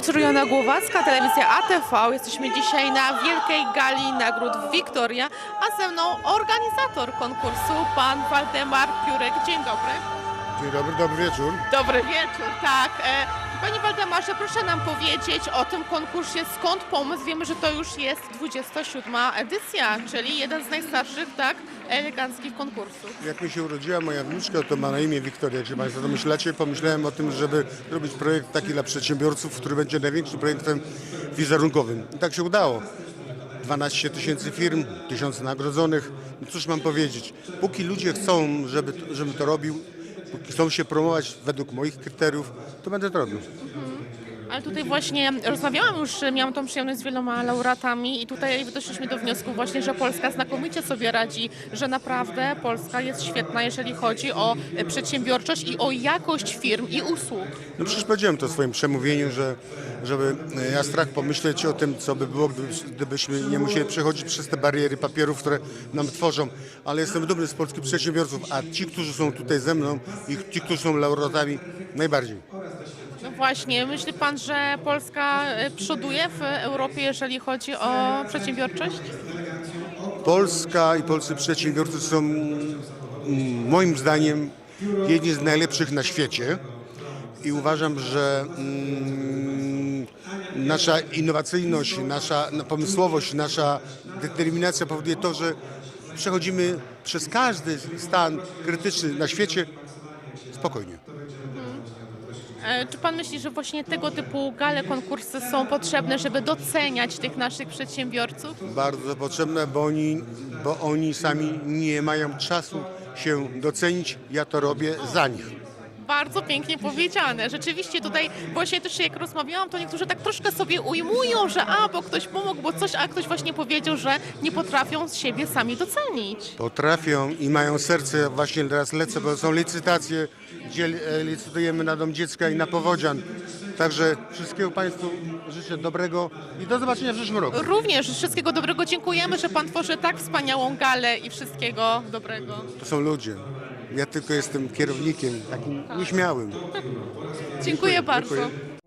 Wieczór, Joanna Głowacka, telewizja ATV. Jesteśmy dzisiaj na wielkiej gali nagród Wiktoria, a ze mną organizator konkursu, pan Waldemar Piórek. Dzień dobry. Dzień dobry, dobry wieczór. Dobry wieczór, tak. E, Panie Waldemarze, proszę nam powiedzieć o tym konkursie, skąd pomysł? Wiemy, że to już jest 27 edycja, czyli jeden z najstarszych, tak, eleganckich konkursów. Jak mi się urodziła moja wnuczka, to ma na imię Wiktoria, jak się Państwo domyślacie. Pomyślałem o tym, żeby robić projekt taki dla przedsiębiorców, który będzie największym projektem wizerunkowym. I tak się udało. 12 tysięcy firm, tysiące nagrodzonych. No cóż mam powiedzieć? Póki ludzie chcą, żeby, żebym to robił, póki chcą się promować według moich kryteriów, to będę to robił. Ale tutaj właśnie rozmawiałam już, miałam tą przyjemność z wieloma laureatami i tutaj doszliśmy do wniosku właśnie, że Polska znakomicie sobie radzi, że naprawdę Polska jest świetna, jeżeli chodzi o przedsiębiorczość i o jakość firm i usług. No przecież powiedziałem to w swoim przemówieniu, że żeby e, ja strach pomyśleć o tym, co by było, gdyby, gdybyśmy nie musieli przechodzić przez te bariery papierów, które nam tworzą, ale jestem dumny z polskich przedsiębiorców, a ci, którzy są tutaj ze mną i ci, którzy są laureatami, najbardziej. No właśnie, myśli Pan, że Polska e, przoduje w Europie, jeżeli chodzi o przedsiębiorczość? Polska i polscy przedsiębiorcy są mm, moim zdaniem jedni z najlepszych na świecie i uważam, że mm, nasza innowacyjność, nasza no, pomysłowość, nasza determinacja powoduje to, że przechodzimy przez każdy stan krytyczny na świecie spokojnie. E, Czy Pan myśli, że właśnie tego typu gale, konkursy są potrzebne, żeby doceniać tych naszych przedsiębiorców? Bardzo potrzebne, bo oni, bo oni sami nie mają czasu się docenić. Ja to robię za nich. Bardzo pięknie powiedziane. Rzeczywiście tutaj właśnie też jak rozmawiałam, to niektórzy tak troszkę sobie ujmują, że a, bo ktoś pomógł, bo coś, a ktoś właśnie powiedział, że nie potrafią z siebie sami docenić. Potrafią i mają serce, właśnie teraz lecę, bo są licytacje, gdzie e, licytujemy na Dom Dziecka i na Powodzian. Także wszystkiego Państwu życzę dobrego i do zobaczenia w przyszłym roku. Również wszystkiego dobrego. Dziękujemy, że Pan tworzy tak wspaniałą galę i wszystkiego dobrego. To są ludzie. Ja tylko jestem kierownikiem, takim nieśmiałym. Dziękuję bardzo. Dziękuję.